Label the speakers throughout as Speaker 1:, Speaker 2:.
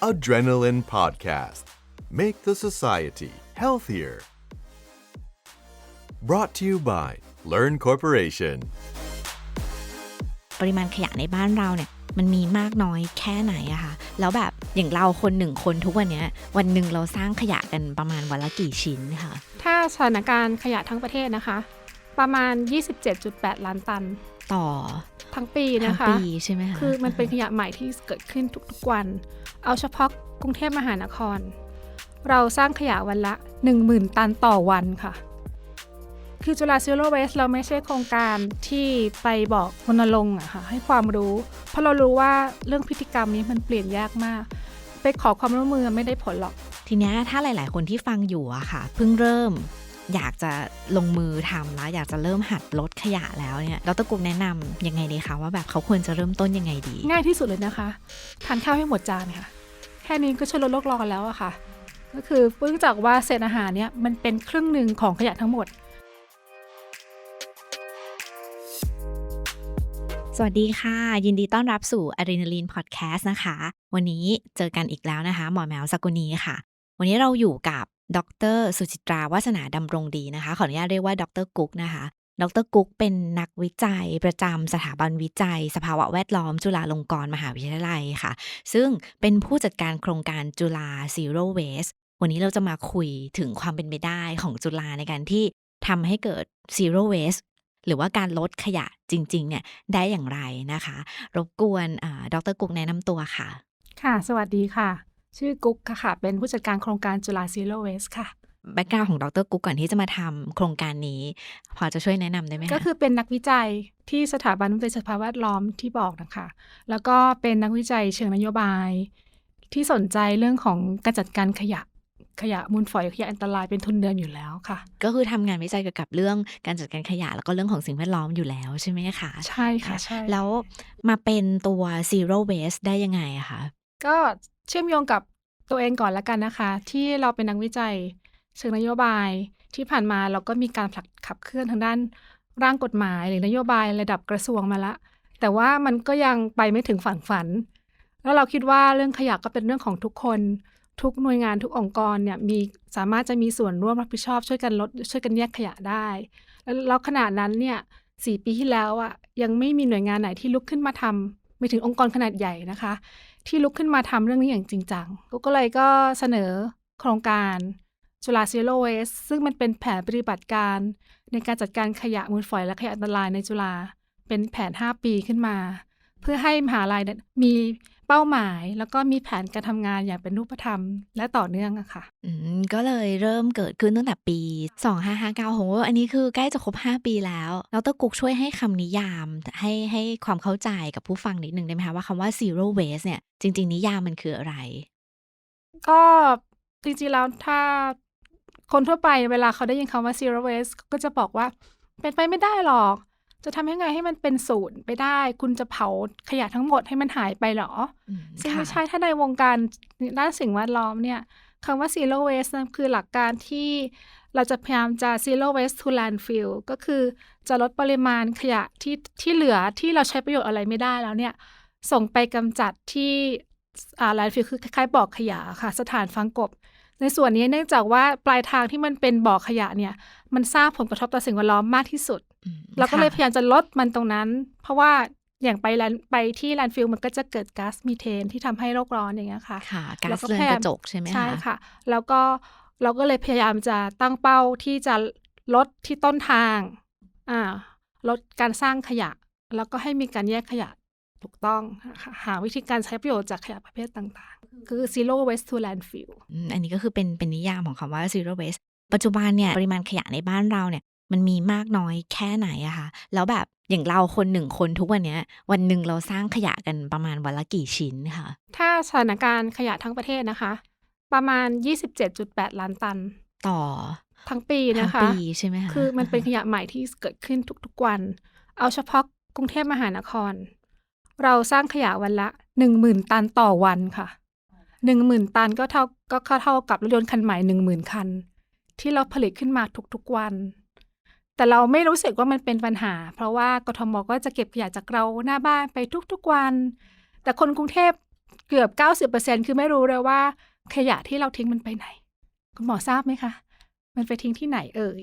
Speaker 1: Adrenaline Podcast. Make the society healthier. Brought to you by Learn Corporation.
Speaker 2: ปริมาณขยะในบ้านเราเนี่ยมันมีมากน้อยแค่ไหนอะคะแล้วแบบอย่างเราคนหนึ่งคนทุกวันเนี้ยวันหนึ่งเราสร้างขยะกันประมาณวันละกี่ชิ้นค่ะ
Speaker 3: ถ้าสถานการณ์ขยะทั้งประเทศนะคะ ประมาณ 27.8 ล้านตัน
Speaker 2: ต่อ
Speaker 3: ทั้งปี
Speaker 2: ทั้ง
Speaker 3: นะคะ
Speaker 2: ปีใช่ไหมคะ
Speaker 3: คือมันเป็นขยะใหม่ที่เกิดขึ้นทุกๆวัน เอาเฉพาะกรุงเทพมหานคร เราสร้างขยะวันละ 10,000 ตันต่อวันค่ะ คือจุฬาซีโร่เวสเราไม่ใช่โครงการที่ไปบอกรณรงค์อะค่ะให้ความรู้ เพราะเรารู้ว่าเรื่องพฤติกรรมนี้มันเปลี่ยนยากมาก ไปขอความร่วมมือไม่ได้ผลหรอก
Speaker 2: ทีเนี้ยถ้าหลาย ๆ คนที่ฟังอยู่อะค่ะ เพิ่งเริ่ม อยากจะลงมือทำแล้วอยากจะเริ่มหัดลดขยะแล้วเนี่ยดรกุ๊กแนะนำยังไงดีคะว่าแบบเขาควรจะเริ่มต้นยังไงดี
Speaker 3: ง่ายที่สุดเลยนะคะทานข้าวให้หมดจานค่ะ แค่นี้ก็ช่วยลดโลกร้อนแล้วอะค่ะ ก็คือเนื่องจากว่าเศษอาหารเนี่ยมันเป็นครึ่งหนึ่งของขยะทั้งหมด
Speaker 2: สวัสดีค่ะ ยินดีต้อนรับสู่ Adrenaline Podcast นะคะ วันนี้เจอกันอีกแล้วนะคะ หมอแมวสกุณีค่ะ วันนี้เราอยู่กับดรสุจิตราวาสนาดำรงดีนะคะ ขออนุญาตเรียกว่าดรกุ๊กนะคะ ดรกุ๊กเป็นนักวิจัยประจำสถาบันวิจัย สภาวะแวดล้อม จุฬาลงกรณ์มหาวิทยาลัยค่ะ ซึ่งเป็นผู้จัดการโครงการจุฬา Zero Waste วันนี้เราจะมาคุยถึงความเป็นไปได้ของจุฬาในการที่ทำให้เกิด Zero Waste หรือว่าการลดขยะจริงๆเนี่ยได้อย่างไรนะคะ รบกวนอ่าดรกุ๊กแนะนำตัวค่ะ
Speaker 3: ค่ะ สวัสดีค่ะ ชื่อกุ๊กค่ะ เป็นผู้จัดการโครงการจุฬาซีโร่เวสค่ะ
Speaker 2: แบ็กกราวของดรกุ๊กก่อนที่จะมาทำโครงการนี้ พอจะช่วยแนะนำได้ไหมคะ
Speaker 3: ก็คือเป็นนักวิจัยที่สถาบันวิจัยสภาพแวดล้อมที่บอกนะคะ แล้วก็เป็นนักวิจัยเชิงนโยบาย ที่สนใจเรื่องของการจัดการขยะขยะมูลฝอยขยะอันตรายเป็นทุนเดิมอยู่แล้วค่ะ
Speaker 2: ก็คือทำงานวิจัยเกี่ยวกับเรื่องการจัดการขยะแล้วก็เรื่องของสิ่งแวดล้อมอยู่แล้วใช่ไหมคะ
Speaker 3: ใช่ค่ะใช่
Speaker 2: แล้วมาเป็นตัว zero waste ได้ยังไงอะคะ
Speaker 3: ก็ เชื่อมโยงกับตัวเองก่อนละกันนะคะ ที่เราเป็นนักวิจัยเชิงนโยบายที่ผ่านมาเราก็มีการผลักขับเคลื่อนทางด้านร่างกฎหมายหรือนโยบายระดับกระทรวงมาละ แต่ว่ามันก็ยังไปไม่ถึงฝั่งฝัน แล้วเราคิดว่าเรื่องขยะก็เป็นเรื่องของทุกคน ทุกหน่วยงานทุกองค์กรเนี่ยมีสามารถจะมีส่วนร่วมรับผิดชอบช่วยกันลดช่วยกันแยกขยะได้ แล้วขนาดนั้นเนี่ยสี่ปีที่แล้วอะยังไม่มีหน่วยงานไหนที่ลุกขึ้นมาทำไม่ถึงองค์กรขนาดใหญ่นะคะ ที่ลุกขึ้นมาทำเรื่องนี้อย่างจริงจังก็เลยก็เสนอโครงการจุฬาซีโรเวสซึ่งมันเป็นแผนปฏิบัติการในการจัดการขยะมูลฝอยและขยะอันตรายในจุฬาเป็นแผน 5 ปีขึ้นมา เพื่อให้มหาลัยมี เป้าหมาย แล้วก็มีแผนการทำงานอย่างเป็นรูปธรรม และต่อเนื่องอะค่ะ
Speaker 2: อืมก็เลยเริ่มเกิดขึ้นตั้งแต่ปี 2559โหอันนี้คือใกล้จะครบ 5 ปีแล้วดรกุ๊กช่วยให้คำนิยามให้ให้ความเข้าใจกับผู้ฟังนิดนึงได้ไหมคะว่าคำว่า zero waste เนี่ยจริง ๆ นิยามมันคืออะไร
Speaker 3: ก็จริงๆแล้วถ้าคนทั่วไปเวลาเขาได้ยินคำว่า zero waste ก็จะบอกว่าเป็นไปไม่ได้หรอก จะทำยังไงให้มันเป็นศูนย์ไปได้ คุณจะเผาขยะทั้งหมดให้มันหายไปเหรอ
Speaker 2: อืม
Speaker 3: ซึ่ง
Speaker 2: ค่ะ
Speaker 3: ไม่ใช่ถ้าในวงการด้านสิ่งแวดล้อมเนี่ยคำว่า zero waste นะคือหลักการที่เราจะพยายามจะ zero waste to landfill ก็คือจะลดปริมาณขยะที่ที่เหลือที่เราใช้ประโยชน์อะไรไม่ได้แล้วเนี่ย ส่งไปกำจัดที่อ่า landfill คือคล้ายๆบ่อขยะค่ะ สถานฝังกบ ในส่วนนี้เนื่องจากว่าปลายทางที่มันเป็นบ่อขยะเนี่ย มันสร้างผลกระทบต่อสิ่งแวดล้อมมากที่สุด
Speaker 2: อืม
Speaker 3: เราก็เลยพ
Speaker 2: ค่ะ
Speaker 3: ยายามจะลดมันตรงนั้น เพราะว่าอย่างไปแลนไปที่แลนด์ฟิลมันก็จะเกิดก๊าซมีเทนที่ทำให้โลกร้อนอย่างเงี้ยค่ะ
Speaker 2: ค่ะก๊า
Speaker 3: แล้
Speaker 2: ซ
Speaker 3: วก็
Speaker 2: เรือน
Speaker 3: พยายาม
Speaker 2: กระจกใช่ไหมคะ
Speaker 3: ใช่ค่ะ แล้วก็เราก็เลยพยายามจะตั้งเป้าที่จะลดที่ต้นทางอ่าลดการสร้างขยะ แล้วก็ให้มีการแยกขยะถูกต้อง หาหาวิธีการใช้ประโยชน์จากขยะประเภทต่างๆ คือ zero waste to landfill
Speaker 2: อืมอันนี้ก็คือเป็นเป็นนิยามของคำว่า zero waste ปัจจุบันเนี่ย ปริมาณขยะในบ้านเราเนี่ย มันมีมากน้อยแค่ไหนอะคะแล้วแบบอย่างเราคนหนึ่งคนทุกวันเนี้ย วันหนึ่งเราสร้างขยะกันประมาณวันละกี่ชิ้นค่ะ
Speaker 3: ถ้าสถานการณ์ขยะทั้งประเทศนะคะ ประมาณ 27.8 ล้านตัน
Speaker 2: ต่อ
Speaker 3: ทั้งปี
Speaker 2: ทั้ง
Speaker 3: นะคะ
Speaker 2: ปีใช่ไหมคะ
Speaker 3: คือมันเป็นขยะใหม่ที่เกิดขึ้นทุกๆวัน เอาเฉพาะกรุงเทพมหานคร เราสร้างขยะวันละ 10,000 ตันต่อวันค่ะ10,000ตันก็เท่าก็เท่ากับรถยนต์คันใหม่10,000คัน ที่เราผลิตขึ้นมาทุกๆวัน แต่เราไม่รู้สึกว่ามันเป็นปัญหา เพราะว่ากทมก็จะเก็บขยะจากเราหน้าบ้านไปทุกๆวัน แต่คนกรุงเทพเกือบ 90%คือไม่รู้เลยว่า ขยะที่เราทิ้งมันไปไหน คุณหมอทราบไหมคะ มันไปทิ้งที่ไหนเอ่ย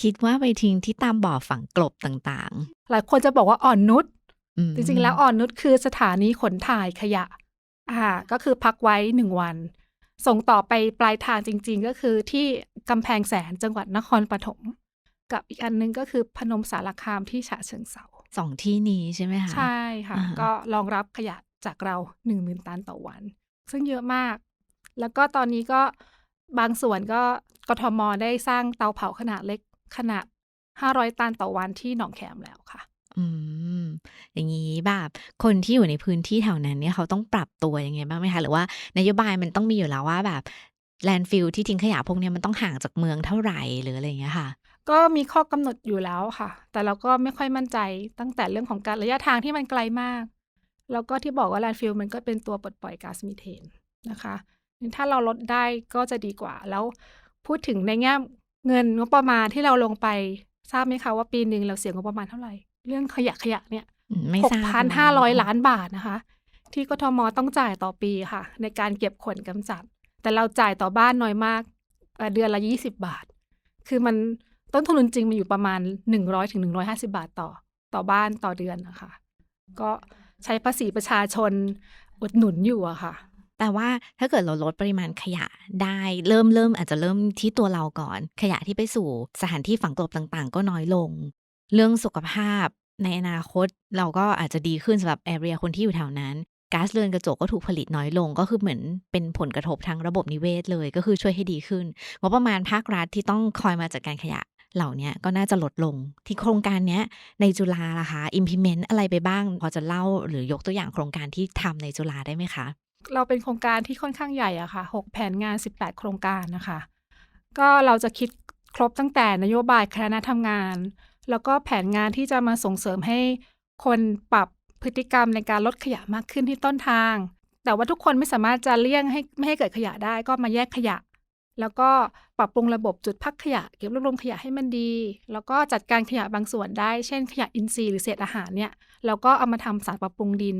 Speaker 2: คิดว่าไปทิ้งที่ตามบ่อฝังกลบต่าง
Speaker 3: หลายคนจะบอกว่าอ่อนนุช
Speaker 2: ๆอืม
Speaker 3: จริงๆ แล้วอ่อนนุชคือสถานีขนถ่ายขยะ อ่า ก็คือพักไว้หนึ่งวัน ส่งต่อไปปลายทางจริง ๆ ก็คือที่กำแพงแสนจังหวัดนครปฐม กับอีกอันนึงก็คือพนมสารคามที่ฉะเชิงเซา
Speaker 2: สองที่นี้ใช่ไหมคะ
Speaker 3: ใช่ค่ะ
Speaker 2: อ่าฮะ
Speaker 3: ก็รองรับขยะจากเราหนึ่งหมื่นตันต่อวัน ซึ่งเยอะมาก แล้วก็ตอนนี้ก็บางส่วนก็กทมได้สร้างเตาเผาขนาดเล็กขนาด500ตันต่อวันที่หนองแขมแล้วค่ะ
Speaker 2: อืม อย่างนี้แบบคนที่อยู่ในพื้นที่แถวนั้นเนี่ยเขาต้องปรับตัวยังไงบ้างไหมคะ หรือว่านโยบายมันต้องมีอยู่แล้วว่าแบบแลนฟิลที่ทิ้งขยะพวกเนี้ยมันต้องห่างจากเมืองเท่าไหร่หรืออะไรอย่างเงี้ยค่ะ
Speaker 3: ก็มีข้อกำหนดอยู่แล้วค่ะ แต่เราก็ไม่ค่อยมั่นใจตั้งแต่เรื่องของการระยะทางที่มันไกลมาก แล้วก็ที่บอกว่าแลนฟิลมันก็เป็นตัวปลดปล่อยก๊าซมีเทนนะคะถ้าเราลดได้ก็จะดีกว่า แล้วพูดถึงในแง่เงินงบประมาณที่เราลงไปทราบไหมคะว่าปีหนึ่งเราเสียงบประมาณเท่าไหร่ เรื่องขยะขยะเนี่ย
Speaker 2: อืมไม่
Speaker 3: ห
Speaker 2: ท
Speaker 3: ก
Speaker 2: ราบ
Speaker 3: พัน
Speaker 2: เลย
Speaker 3: ห้าร้อยล้านบาทนะคะ ที่กทมต้องจ่ายต่อปีค่ะ ในการเก็บขนกำจัด แต่เราจ่ายต่อบ้านน้อยมากเอ่อเดือนละยี่สิบาท คือมัน ต้นทุนจริงมันอยู่ประมาณหนึ่งร้อยถึงหนึ่งร้อยห้าสิบาทต่อ ต่อบ้านต่อเดือนนะคะก็ใช้ภาษีประชาชนอุดหนุนอยู่อะค่ะ
Speaker 2: แต่ว่าถ้าเกิดเราลดปริมาณขยะได้เริ่มเริ่มอาจจะเริ่มที่ตัวเราก่อน ขยะที่ไปสู่สถานที่ฝังกลบต่างๆ ก็น้อยลง เรื่องสุขภาพในอนาคตเราก็อาจจะดีขึ้นสำหรับแอเรียคนที่อยู่แถวนั้นก๊าซเรือนกระจกก็ถูกผลิตน้อยลง ก็คือเหมือนเป็นผลกระทบทางระบบนิเวศเลย ก็คือช่วยให้ดีขึ้นงบประมาณภาครัฐที่ต้องคอยมาจัดการขยะ เหล่านี้ก็น่าจะลดลง ที่โครงการนี้ในจุฬาล่ะคะ implement อะไรไปบ้าง พอจะเล่าหรือยกตัวอย่างโครงการที่ทำในจุฬาได้ไหมคะ
Speaker 3: เราเป็นโครงการที่ค่อนข้างใหญ่อะค่ะหกแผนงาน 18 โครงการนะคะ ก็เราจะคิดครบตั้งแต่นโยบายคณะทำงาน แล้วก็แผนงานที่จะมาส่งเสริมให้คนปรับพฤติกรรมในการลดขยะมากขึ้นที่ต้นทาง แต่ว่าทุกคนไม่สามารถจะเลี่ยงให้ไม่ให้เกิดขยะได้ก็มาแยกขยะ แล้วก็ปรับปรุงระบบจุดพักขยะ เก็บรวบรวมขยะให้มันดี แล้วก็จัดการขยะบางส่วนได้ เช่น ขยะอินทรีย์หรือเศษอาหารเนี่ยเราก็เอามาทำสารปรับปรุงดิน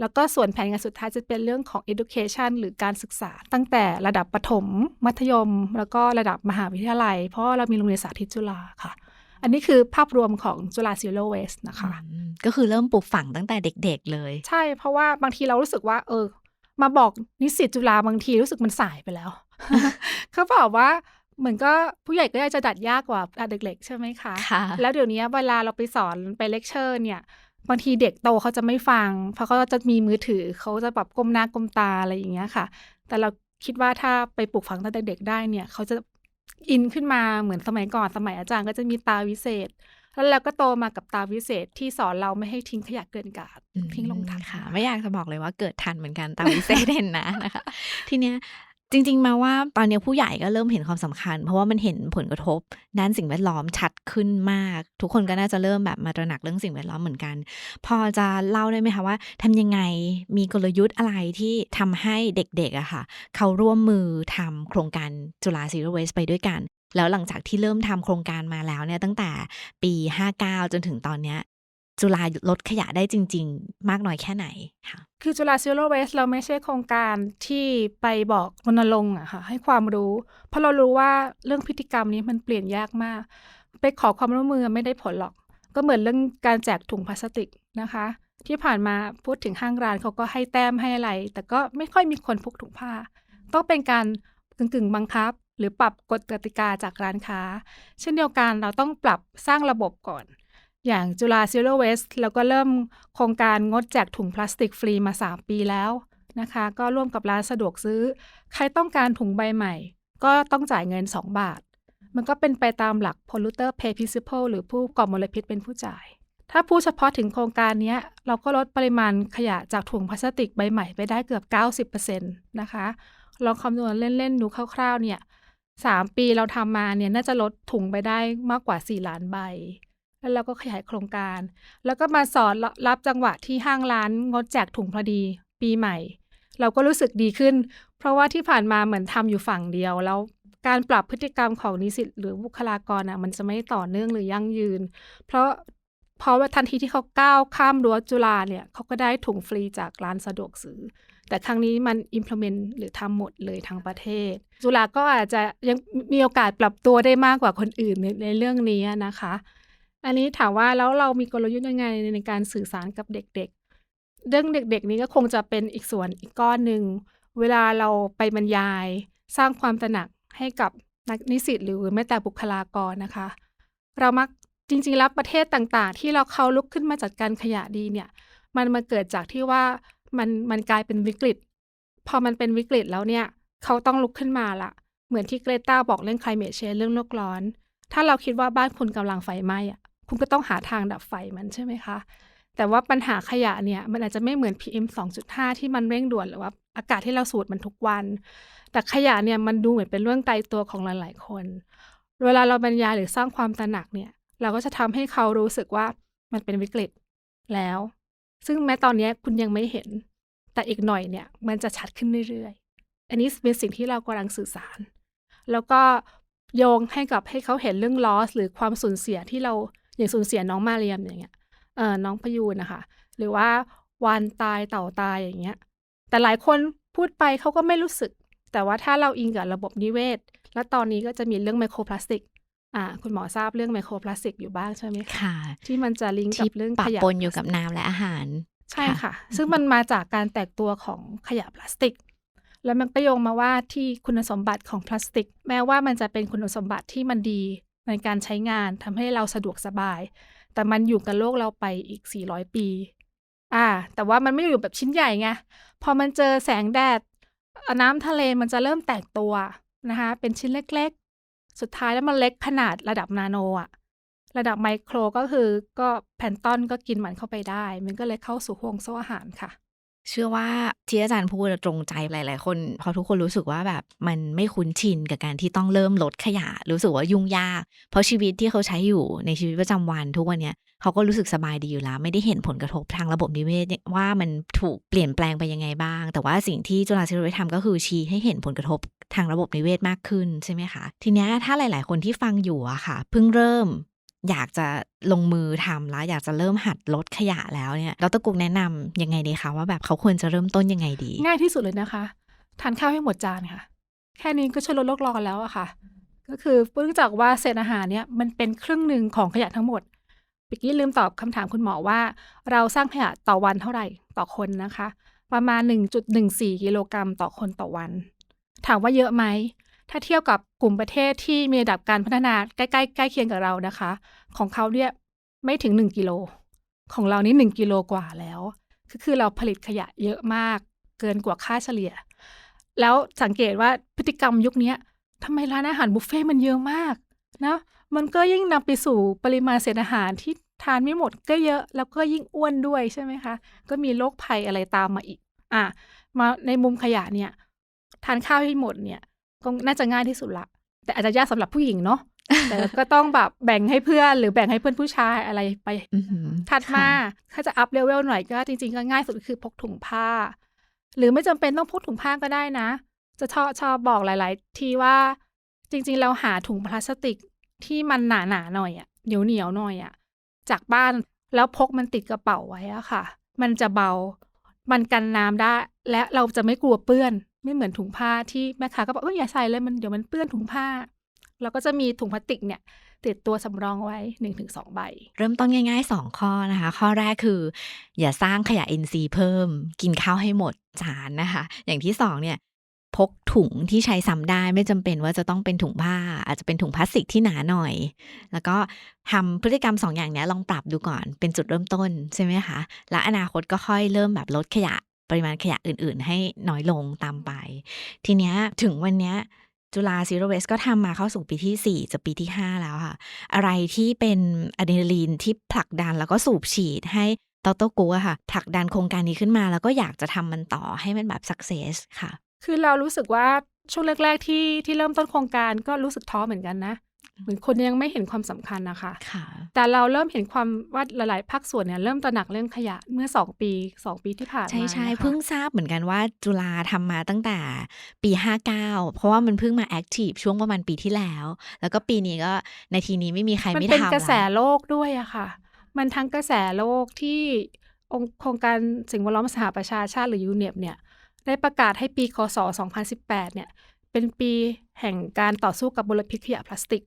Speaker 3: แล้วก็ส่วนแผนงานสุดท้ายจะเป็นเรื่องของ education หรือการศึกษา ตั้งแต่ระดับประถม มัธยม แล้วก็ระดับมหาวิทยาลัย เพราะว่าเรามีโรงเรียนสาธิตจุฬาค่ะอันนี้คือภาพรวมของจุฬา Zero Waste นะคะ
Speaker 2: อืมก็คือเริ่มปลูกฝังตั้งแต่เด็กๆเลย
Speaker 3: ใช่เพราะว่าบางทีเรารู้สึกว่า เออ มาบอกนิสิตจุฬาบางทีรู้สึกมันสายไปแล้ว เขาบอกว่าเหมือนก็ผู้ใหญ่ก็อยากจะดัดยากกว่าเด็กๆใช่ไหมคะ
Speaker 2: ค่ะ
Speaker 3: แล้วเดี๋ยวนี้เวลาเราไปสอนไปเลคเชอร์เนี่ยบางทีเด็กโตเขาจะไม่ฟัง เพราะเขาจะมีมือถือเขาจะแบบก้มหน้าก้มตาอะไรอย่างเงี้ยค่ะ แต่เราคิดว่าถ้าไปปลูกฝังตั้งแต่เด็กได้เนี่ย เขาจะอินขึ้นมาเหมือนสมัยก่อนสมัยอาจารย์ก็จะมีตาวิเศษ แล้วเราก็โตมากับตาวิเศษที่สอนเราไม่ให้ทิ้งขยะเกินกาด
Speaker 2: อืม
Speaker 3: ทิ้งลงถัง
Speaker 2: ค่ะ ไม่อยากจะบอกเลยว่าเกิดทันเหมือนกันตามวิเศษเห็นนะนะคะ ทีเนี้ยจริง ๆ มาว่าตอนเนี้ยผู้ใหญ่ก็เริ่มเห็นความสำคัญ เพราะว่ามันเห็นผลกระทบด้านสิ่งแวดล้อมชัดขึ้นมาก ทุกคนก็น่าจะเริ่มแบบมาตระหนักเรื่องสิ่งแวดล้อมเหมือนกัน พอจะเล่าได้ไหมคะว่าทำยังไงมีกลยุทธ์อะไรที่ทำให้เด็กๆอะค่ะ เขาร่วมมือทำโครงการจุฬา Zero Waste ไปด้วยกัน แล้วหลังจากที่เริ่มทำโครงการมาแล้วเนี่ยตั้งแต่ปี 59 จนถึงตอนเนี้ยจุฬาลดขยะได้จริง ๆ มากน้อยแค่ไหนค่ะ
Speaker 3: คือจุฬา Zero Waste เราไม่ใช่โครงการที่ไปบอกรณรงค์อะค่ะให้ความรู้ เพราะเรารู้ว่าเรื่องพฤติกรรมนี้มันเปลี่ยนยากมาก ไปขอความร่วมมือไม่ได้ผลหรอก ก็เหมือนเรื่องการแจกถุงพลาสติกนะคะ ที่ผ่านมาพูดถึงห้างร้านเขาก็ให้แต้มให้อะไร แต่ก็ไม่ค่อยมีคนพกถุงผ้า ต้องเป็นการกึ่งๆบังคับ หรือปรับกฎกติกาจากร้านค้า เช่นเดียวกันเราต้องปรับสร้างระบบก่อน อย่างจุฬา Zero Waste เราก็เริ่มโครงการงดแจกถุงพลาสติกฟรีมา 3 ปีแล้วนะคะ ก็ร่วมกับร้านสะดวกซื้อ ใครต้องการถุงใบใหม่ ก็ต้องจ่ายเงิน 2 บาท มันก็เป็นไปตามหลัก polluter pay principle หรือผู้ก่อมลพิษเป็นผู้จ่าย ถ้าพูดเฉพาะถึงโครงการนี้เราก็ลดปริมาณขยะจากถุงพลาสติกใบใหม่ไปได้เกือบ 90%นะคะลองคำนวณเล่น ๆ ดูคร่าว ๆ เนี่ย 3ปีเราทำมาเนี่ยน่าจะลดถุงไปได้มากกว่า4ล้านใบ แล้วเราก็ขยายโครงการ แล้วก็มาสอนรับจังหวะที่ห้างร้านงดแจกถุงพอดีปีใหม่ เราก็รู้สึกดีขึ้น เพราะว่าที่ผ่านมาเหมือนทำอยู่ฝั่งเดียว แล้วการปรับพฤติกรรมของนิสิตหรือบุคลากรอะมันจะไม่ต่อเนื่องหรือยั่งยืน เพราะเพราะว่าทันทีที่เขาก้าวข้ามรั้วจุฬาเนี่ยเขาก็ได้ถุงฟรีจากร้านสะดวกซื้อ แต่ครั้งนี้มัน implement หรือทำหมดเลยทั้งประเทศ จุฬาก็อาจจะยังมีโอกาสปรับตัวได้มากกว่าคนอื่นในในเรื่องนี้นะคะ อันนี้ถามว่าแล้วเรามีกลยุทธ์ยังไงในการสื่อสารกับเด็กๆ เรื่องเด็ก ๆ นี้ก็คงจะเป็นอีกส่วนอีกก้อนหนึ่ง เวลาเราไปบรรยาย สร้างความตระหนักให้กับนักนิสิตหรือแม้แต่บุคลากรนะคะ เรามักจริงๆแล้วประเทศต่างๆ ที่เราเขาลุกขึ้นมาจัดการขยะดีเนี่ย มันมาเกิดจากที่ว่า มันมันกลายเป็นวิกฤต พอมันเป็นวิกฤตแล้วเนี่ย เขาต้องลุกขึ้นมาละเหมือนที่เกรตาบอกเรื่อง climate change เรื่องโลกร้อน ถ้าเราคิดว่าบ้านคุณกำลังไฟไหม้อะคุณก็ต้องหาทางดับไฟมันใช่ไหมคะ แต่ว่าปัญหาขยะเนี่ย มันอาจจะไม่เหมือน PM 2.5 ที่มันเร่งด่วนหรือว่าอากาศที่เราสูดมันทุกวัน แต่ขยะเนี่ยมันดูเหมือนเป็นเรื่องไกลตัวของหลายๆคน เวลาเราบรรยายหรือสร้างความตระหนักเนี่ย เราก็จะทำให้เขารู้สึกว่ามันเป็นวิกฤตแล้ว ซึ่งแม้ตอนนี้คุณยังไม่เห็น แต่อีกหน่อยเนี่ย มันจะชัดขึ้นเรื่อยๆ อันนี้เป็นสิ่งที่เรากำลังสื่อสาร แล้วก็โยงให้กับให้เขาเห็นเรื่อง loss หรือความสูญเสียที่เราอย่างสูญเสียน้องมาเรียมอย่างเงี้ยเออน้องพยูนนะคะหรือว่าวานตายเต่าตายอย่างเงี้ย แต่หลายคนพูดไปเขาก็ไม่รู้สึก แต่ว่าถ้าเราอิงกับระบบนิเวศ แล้วตอนนี้ก็จะมีเรื่องไมโครพลาสติก อ่าคุณหมอทราบเรื่องไมโครพลาสติกอยู่บ้างใช่ไหมคะ
Speaker 2: ค่ะ
Speaker 3: ที่มันจะลิงก์กั
Speaker 2: ที่
Speaker 3: บเรื่อง
Speaker 2: ปะ
Speaker 3: ขยะ
Speaker 2: ปนอยู่กับน้ำและอาหาร
Speaker 3: ใช่ค่ะ ซึ่งมันมาจากการแตกตัวของขยะพลาสติก แล้วมันก็โยงมาว่าที่คุณสมบัติของพลาสติก แม้ว่ามันจะเป็นคุณสมบัติที่มันดีในการใช้งานทำให้เราสะดวกสบาย แต่มันอยู่กับโลกเราไปอีก 400 ปี อ่า แต่ว่ามันไม่อยู่แบบชิ้นใหญ่ไงพอมันเจอแสงแดดอะน้ำทะเลมันจะเริ่มแตกตัวนะคะ เป็นชิ้นเล็กๆ สุดท้ายแล้วมันเล็กขนาดระดับนาโนอะระดับไมโครก็คือก็แพลนตอนก็กินมันเข้าไปได้ มันก็เลยเข้าสู่ห่วงโซ่อาหารค่ะ
Speaker 2: เชื่อว่าที่อาจารย์พูดตรงใจหลาย ๆ คนเพราะทุกคนรู้สึกว่าแบบมันไม่คุ้นชินกับการที่ต้องเริ่มลดขยะ รู้สึกว่ายุ่งยาก เพราะชีวิตที่เขาใช้อยู่ในชีวิตประจำวันทุกวันเนี้ยเขาก็รู้สึกสบายดีอยู่แล้ว ไม่ได้เห็นผลกระทบทางระบบนิเวศว่ามันถูกเปลี่ยนแปลงไปยังไงบ้าง แต่ว่าสิ่งที่จุฬาศิลป์ทำก็คือชี้ให้เห็นผลกระทบทางระบบนิเวศมากขึ้นใช่ไหมคะ ทีนี้ถ้าหลาย ๆ คนที่ฟังอยู่อะค่ะ เพิ่งเริ่ม อยากจะลงมือทำแล้ว อยากจะเริ่มหัดลดขยะแล้วเนี่ยดรกุ๊กแนะนำยังไงดีคะว่าแบบเขาควรจะเริ่มต้นยังไงดี
Speaker 3: ง่ายที่สุดเลยนะคะ ทานข้าวให้หมดจานค่ะ แค่นี้ก็ช่วยลดโลกร้อนแล้วอะค่ะ ก็คือเนื่องจากว่าเศษอาหารเนี่ยมันเป็นครึ่งหนึ่งของขยะทั้งหมดเมื่อกี้ลืมตอบคำถามคุณหมอว่า เราสร้างขยะต่อวันเท่าไหร่ต่อคนนะคะ ประมาณ 1.14 กิโลกรัมต่อคนต่อวัน ถามว่าเยอะไหม ถ้าเทียบกับกลุ่มประเทศที่มีระดับการพัฒนาใกล้ๆใกล้เคียงกับเรานะคะ ของเขาเนี่ยไม่ถึง 1 กิโล ของเรานี่1กิโลกว่าแล้วก็คือเราผลิตขยะเยอะมาก เกินกว่าค่าเฉลี่ย แล้วสังเกตว่าพฤติกรรมยุคนี้ทำไมร้านอาหารบุฟเฟ่ต์มันเยอะมากนะมันก็ยิ่งนำไปสู่ปริมาณเศษอาหารที่ทานไม่หมดก็เยอะ แล้วก็ยิ่งอ้วนด้วยใช่ไหมคะ ก็มีโรคภัยอะไรตามมาอีก อะ มาในมุมขยะเนี่ย ทานข้าวให้หมดเนี่ย ก็น่าจะง่ายที่สุดละ แต่อาจจะยากสำหรับผู้หญิงเนาะแต่ก็ต้องแบบแบ่งให้เพื่อน หรือแบ่งให้เพื่อนผู้ชายอะไรไป
Speaker 2: อือหือ
Speaker 3: ถัดมา
Speaker 2: ค่ะ
Speaker 3: ถ้าจะอัพเลเวลหน่อยก็จริง ๆ ก็ง่ายสุดคือพกถุงผ้า หรือไม่จำเป็นต้องพกถุงผ้าก็ได้นะ จะชอบชอบบอกหลาย ๆ ทีว่าจริง ๆ เราหาถุงพลาสติกที่มันหนาๆหน่อยอะเหนียวเหนียวๆหน่อยอะจากบ้านแล้วพกมันติดกระเป๋าไว้อะค่ะ มันจะเบา มันกันน้ำได้ และเราจะไม่กลัวเปื้อน ไม่เหมือนถุงผ้าที่แม่ค้าก็บอกเอออย่าใส่เลยมันเดี๋ยวมันเปื้อนถุงผ้า เราก็จะมีถุงพลาสติกเนี่ยติดตัวสำรองไว้หนึ่งถึงสองใบ
Speaker 2: เริ่มต้นง่ายๆ 2 ข้อนะคะ ข้อแรกคือ อย่าสร้างขยะอินทรีย์เพิ่ม กินข้าวให้หมดจานนะคะ อย่างที่ 2 เนี่ยพกถุงที่ใช้ซ้ำได้ไม่จำเป็นว่าจะต้องเป็นถุงผ้า อาจจะเป็นถุงพลาสติกที่หนาหน่อย แล้วก็ทำพฤติกรรม2อย่างเนี้ยลองปรับดูก่อนเป็นจุดเริ่มต้นใช่ไหมคะ และอนาคตก็ค่อยเริ่มแบบลดขยะ ปริมาณขยะอื่นๆ ให้น้อยลงตามไป ทีเนี้ยถึงวันเนี้ยจุฬาซีโรเวสก็ทำมาเข้าสู่ปีที่ 4 จะปีที่ 5 แล้วค่ะ อะไรที่เป็นอะดรีนาลีนที่ผลักดันแล้วก็สูบฉีดให้ดรกูอะค่ะ ผลักดันโครงการนี้ขึ้นมา แล้วก็อยากจะทำมันต่อให้มันแบบสักเซสค่ะ
Speaker 3: คือเรารู้สึกว่าช่วงแรก ๆ ที่ที่เริ่มต้นโครงการก็รู้สึกท้อเหมือนกันนะ เหมือนคนยังไม่เห็นความสำคัญนะคะ
Speaker 2: ค่ะ
Speaker 3: แต่เราเริ่มเห็นความว่าหลาย ๆ ภาคส่วนเนี่ยเริ่มตระหนักเรื่องขยะเมื่อสองปีสองปีที่ผ่านมา
Speaker 2: ใช่ใช่
Speaker 3: นะคะ
Speaker 2: เพิ่งทราบเหมือนกันว่าจุฬาทำมาตั้งแต่ปี 59 เพราะว่ามันเพิ่งมาแอคทีฟช่วงประมาณปีที่แล้ว แล้วก็ปีนี้ก็ในทีนี้ไม่มีใคร
Speaker 3: มัน
Speaker 2: ไม่
Speaker 3: เป็น
Speaker 2: ทำ
Speaker 3: กระแส
Speaker 2: ละ
Speaker 3: โลกด้วยอะค่ะ มันทั้งกระแสโลกที่องค์โครงการสิ่งแวดล้อมสหประชาชาติหรือยูเนปเนี่ยได้ประกาศให้ปีคศ 2018 เนี่ยเป็นปี แห่งการต่อสู้กับมลพิษขยะพลาสติก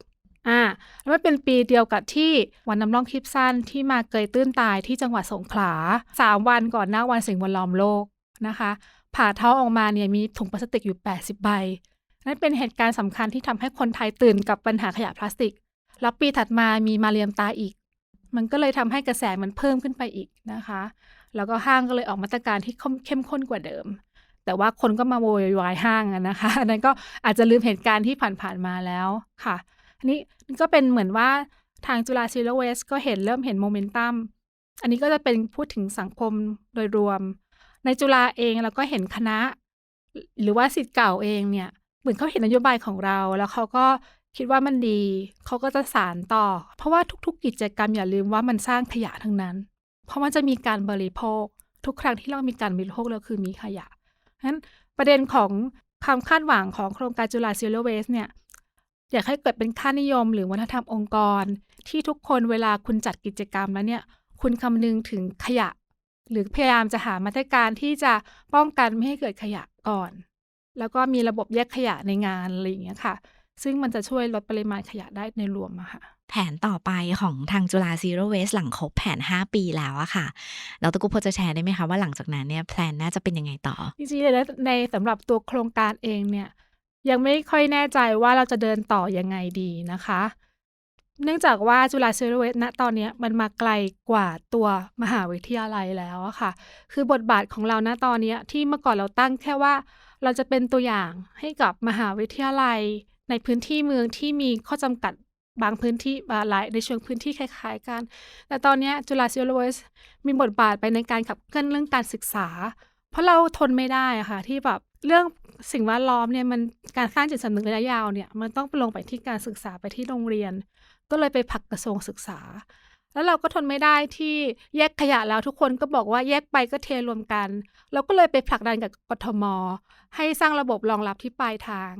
Speaker 3: อ่าแล้วมันเป็นปีเดียวกับที่วันน้ำร่องคลิปสั้นที่มาเกยตื้นตายที่จังหวัดสงขลาสามวันก่อนหน้าวันสิ่งแวดล้อมโลกนะคะ ผ่าเท้องออกมาเนี่ยมีถุงพลาสติกอยู่ 80 ใบ นั่นเป็นเหตุการณ์สำคัญที่ทำให้คนไทยตื่นกับปัญหาขยะพลาสติก แล้วปีถัดมามีมาเรียมตาอีก มันก็เลยทำให้กระแสมันเพิ่มขึ้นไปอีกนะคะ แล้วก็ห้างก็เลยออกมาตรการที่เข้มข้นกว่าเดิม แต่ว่าคนก็มาโวยวายห้างอะนะคะอันนั้นก็อาจจะลืมเหตุการณ์ที่ผ่านๆมาแล้วค่ะ อันนี้ก็เป็นเหมือนว่าทางจุฬาซีโรเวสก็เห็นเริ่มเห็นโมเมนตัมอันนี้ก็จะเป็นพูดถึงสังคมโดยรวม ในจุฬาเองเราก็เห็นคณะ หรือว่าสิทธิ์เก่าเองเนี่ย เหมือนเขาเห็นนโยบายของเรา แล้วเขาก็คิดว่ามันดี เขาก็จะสานต่อ เพราะว่าทุก ๆ กิจกรรมอย่าลืมว่ามันสร้างขยะทั้งนั้น เพราะมันจะมีการบริโภค ทุกครั้งที่เรามีการบริโภคเราคือมีขยะ ฉะนั้นประเด็นของความคาดหวังของโครงการจุฬาซีโรเวสเนี่ยอยากให้เกิดเป็นค่านิยมหรือวัฒนธรรมองค์กร ที่ทุกคนเวลาคุณจัดกิจกรรมแล้วเนี่ยคุณคำนึงถึงขยะ หรือพยายามจะหามาตรการที่จะป้องกันไม่ให้เกิดขยะก่อน แล้วก็มีระบบแยกขยะในงานอะไรอย่างเงี้ยค่ะ ซึ่งมันจะช่วยลดปริมาณขยะได้ในรวมอะค่ะ
Speaker 2: แผนต่อไปของทางจุฬาซีโร่เวสหลังครบแผน 5 ปีแล้วอะค่ะแล้วตะกุพอจะแชร์ได้ไหมคะว่าหลังจากนั้นเนี่ยแพลนน่าจะเป็นยังไงต่อ
Speaker 3: จริงๆแล้วในสำหรับตัวโครงการเองเนี่ยยังไม่ค่อยแน่ใจว่าเราจะเดินต่อยังไงดีนะคะ เนื่องจากว่าจุฬาซีโรเวสณตอนเนี้ยมันมาไกลกว่าตัวมหาวิทยาลัยแล้วอะค่ะ คือบทบาทของเราณตอนเนี้ยที่เมื่อก่อนเราตั้งแค่ว่า เราจะเป็นตัวอย่างให้กับมหาวิทยาลัย ในพื้นที่เมืองที่มีข้อจำกัดบางพื้นที่บาหลายในเชิงพื้นที่คล้ายๆกัน แต่ตอนนี้จุฬาซีโรเวสมีบทบาทไปในการขับเคลื่อนเรื่องการศึกษา เพราะเราทนไม่ได้อะค่ะที่แบบเรื่องสิ่งแวดล้อมเนี่ยมันการสร้างจิตสำนึกระยะยาวเนี่ยมันต้องลงไปที่การศึกษาไปที่โรงเรียน ก็เลยไปผลักกระทรวงศึกษา แล้วเราก็ทนไม่ได้ที่แยกขยะแล้วทุกคนก็บอกว่าแยกไปก็เทรวมกัน เราก็เลยไปผลักดันกับกทม ให้สร้างระบบรองรับที่ปลายทาง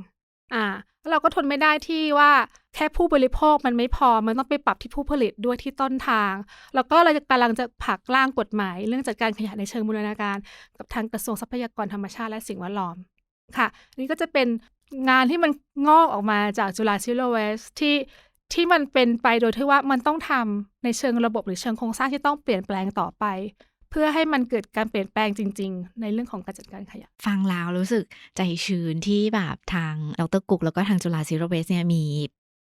Speaker 3: อ่าแล้วเราก็ทนไม่ได้ที่ว่าแค่ผู้บริโภคมันไม่พอ มันต้องไปปรับที่ผู้ผลิตด้วยที่ต้นทาง แล้วก็เราจะกำลังจะผลักร่างกฎหมาย เรื่องจัดการขยะในเชิงบูรณาการ กับทางกระทรวงทรัพยากรธรรมชาติและสิ่งแวดล้อมค่ะ นี่ก็จะเป็นงานที่มันงอกออกมาจากจุฬาซิโลเวสที่ที่มันเป็นไปโดยที่ว่ามันต้องทำในเชิงระบบหรือเชิงโครงสร้างที่ต้องเปลี่ยนแปลงต่อไป เพื่อให้มันเกิดการเปลี่ยนแปลงจริง ๆ ในเรื่องของการจัดการขยะ
Speaker 2: ฟังแล้วรู้สึกใจชื้นที่แบบทางดรกุกแล้วก็ทางจุฬาซีโรเวสเนี่ยมี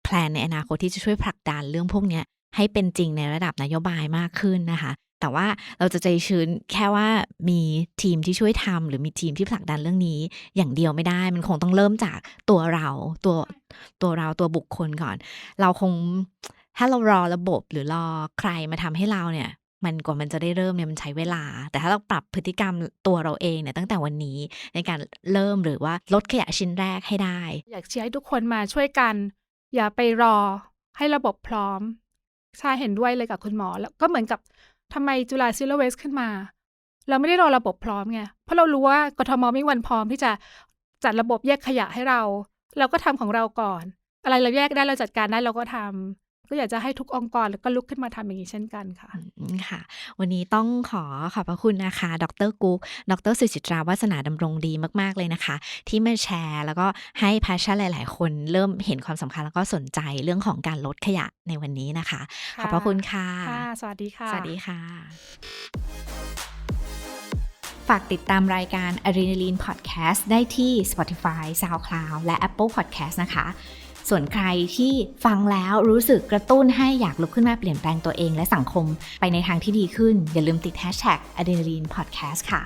Speaker 2: แพลนในอนาคตที่จะช่วยผลักดันเรื่องพวกเนี้ยให้เป็นจริงในระดับนโยบายมากขึ้นนะคะ แต่ว่าเราจะใจชื้นแค่ว่ามีทีมที่ช่วยทำหรือมีทีมที่ผลักดันเรื่องนี้ อย่างเดียวไม่ได้ มันคงต้องเริ่มจากตัวเราตัวตัวเราตัวบุคคลก่อน เราคงถ้าเรารอระบบหรือรอใครมาทำให้เราเนี่ย มันกว่ามันจะได้เริ่มเนี่ยมันใช้เวลา แต่ถ้าเราปรับพฤติกรรมตัวเราเองเนี่ยตั้งแต่วันนี้ในการเริ่มหรือว่าลดขยะชิ้นแรกให้ได้
Speaker 3: อยากเชียร์ให้ทุกคนมาช่วยกัน อย่าไปรอให้ระบบพร้อมใช่เห็นด้วยเลยกับคุณหมอ แล้วก็เหมือนกับทำไมจุฬาซิลเวสขึ้นมา เราไม่ได้รอระบบพร้อมไงเพราะเรารู้ว่ากทมไม่มีวันพร้อมที่จะจัดระบบแยกขยะให้เรา เราก็ทำของเราก่อน อะไรเราแยกได้เราจัดการได้เราก็ทำ ก็อยากจะให้ทุกองค์กรแล้วก็ลุกขึ้นมาทำอย่างนี้เช่นกันค่ะ
Speaker 2: อืมค่ะ วันนี้ต้องขอขอบพระคุณนะคะ ดรกุ๊กดรสุจิตราวาสนาดำรงดีมาก ๆ เลยนะคะ ที่มาแชร์แล้วก็ให้พาชั่นหลาย ๆ คนเริ่มเห็นความสำคัญแล้วก็สนใจเรื่องของการลดขยะในวันนี้นะคะ ขอบพระคุณค่ะ
Speaker 3: ค่ะ สวัสดีค่ะ
Speaker 2: สวัสดีค่ะ ฝากติดตามรายการ Adrenaline Podcast ได้ที่ Spotify, SoundCloud และ Apple Podcast นะคะ ส่วนใครที่ฟังแล้วรู้สึกกระตุ้นให้อยากลุกขึ้นมาเปลี่ยนแปลงตัวเองและสังคมไปในทางที่ดีขึ้น อย่าลืมติดแฮชแท็กอะดรีนาลีนพอดแคสต์ค่ะ